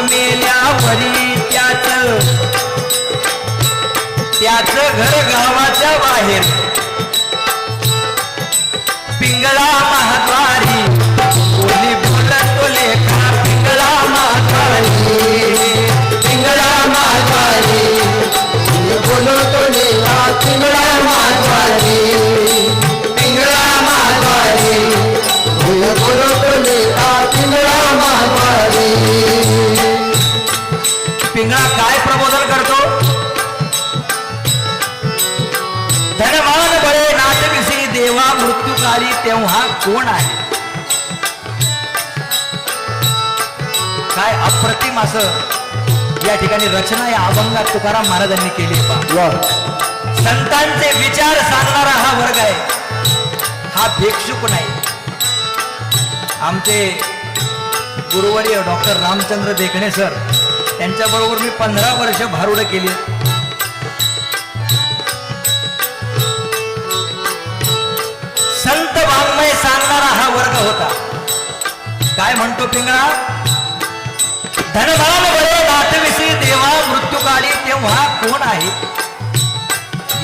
मेल्यावरी त्याच त्याच घर गावाच्या बाहेर. पिंगळा महाद्वारी पिंगळा काय प्रबोधन करतो? धनवान बळे नाटविषयी देवा मृत्यूकाली तेव्हा कोण आहे? काय अप्रतिम असं या ठिकाणी रचना या अभंगात तुकाराम महाराजांनी केली. संतांचे विचार सांगणारा हा वर्ग आहे. हा भिक्षुक नाही. आमचे गुरुवर्य डॉक्टर रामचंद्र देखणे सर त्यांच्याबरोबर मी पंधरा वर्ष भारुडं केली. संत वाङ्मय सांगणारा हा वर्ग होता. काय म्हणतो पिंगळा? धनभान बरे नाथविषयी देवा मृत्यूकाळी तेव्हा कोण आहे?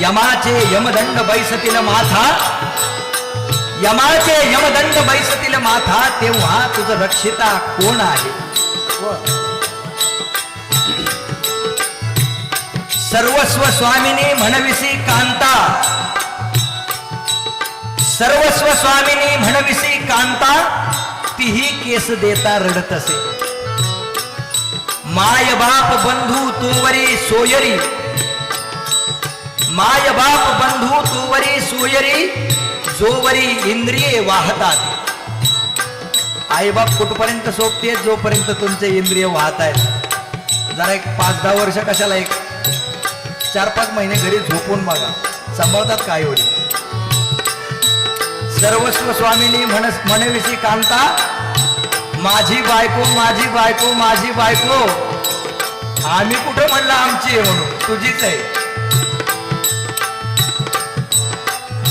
यमाचे यमदंड बैसतील माथा. यमाचे यमदंड बैसतील माथा तेव्हा तुझं रक्षिता कोण आहे? सर्वस्व स्वामिनी म्हणविसी कांता. सर्वस्व स्वामिनी म्हणविसी कांता. तीही केस देता रडत असे माय बाप बंधू तुवरी सोयरी. माय बाप बंधू तुवरी सोयरी जोवरी इंद्रिये वाहतात. आई बाप कुठपर्यंत सोपते जोपर्यंत तुमचे इंद्रिय वाहत आहेत जरा एक पाच दहा वर्ष कशाला एक चार पाच महिने घरी झोपून बघा. सांभाळतात काय होईल सर्वस्व स्वामीनी म्हण म्हणविसी कांता माझी बायको माझी बायको माझी बायको. आम्ही कुठं म्हणलं आमची आहे म्हणून? तुझीच आहे.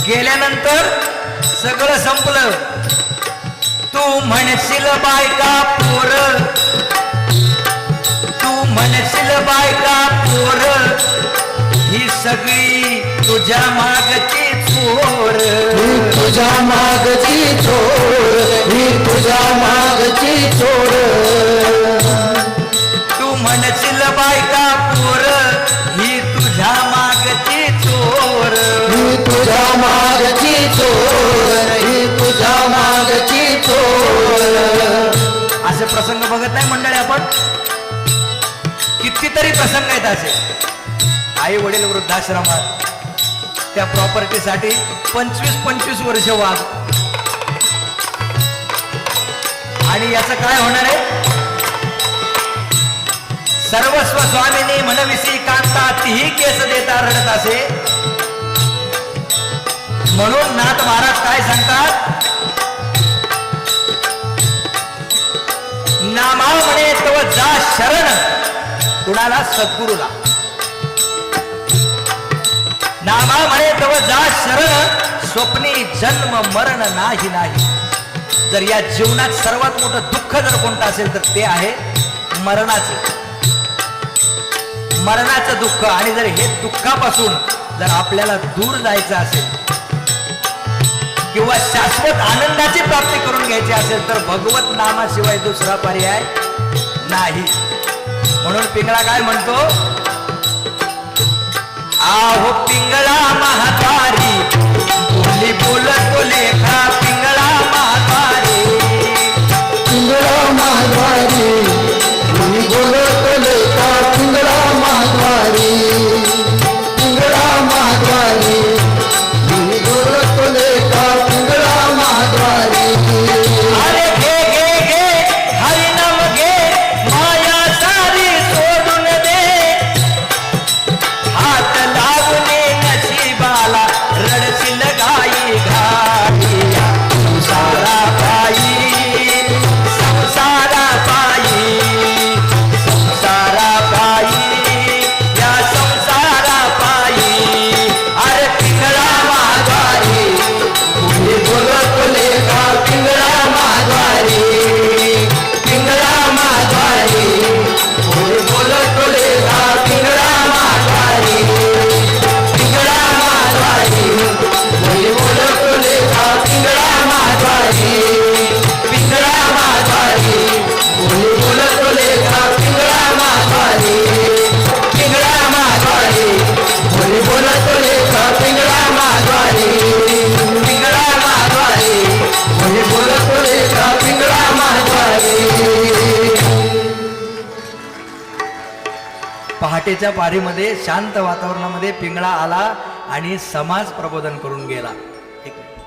गेल्यानंतर सगळं संपलं. तू म्हणशील बायका पोर सगळी तुझ्या मागची चोर. ही तुझ्या मागची चोर ही तुझ्या मागची चोर. तू म्हणशील बायका पोर ही तुझ्या मागची चोर. ही तुझ्या मागची चोर ही तुझ्या मागची चोर. असे प्रसंग बघत नाही मंडळी आपण? कितीतरी प्रसंग आहेत असे. आई वडील वृद्धाश्रमात. त्या प्रॉपर्टीसाठी पंचवीस पंचवीस वर्ष वाद आणि याचं काय होणार आहे? सर्वस्व स्वामीने मनविसी कांता तीही केस देता रडत असे. म्हणून नाथ महाराज काय सांगतात? नामा म्हणे तव जा शरण. कुणाला? सद्गुरूला. नामा म्हणे तव जा शरण स्वप्नी जन्म मरण नाही नाही. जर या जीवनात सर्वात मोठं दुःख जर कोणतं असेल तर ते आहे मरणाचं. मरणाचं दुःख. आणि जर हे दुःखापासून जर आपल्याला दूर जायचं असेल किंवा शाश्वत आनंदाची प्राप्ती करून घ्यायची असेल तर भगवत नामाशिवाय दुसरा पर्याय नाही. म्हणून पिंगळा काय म्हणतो? पहाटेच्या पारीमध्ये शांत वातावरणामध्ये पिंगळा आला आणि समाज प्रबोधन करून गेला एक मिनिट.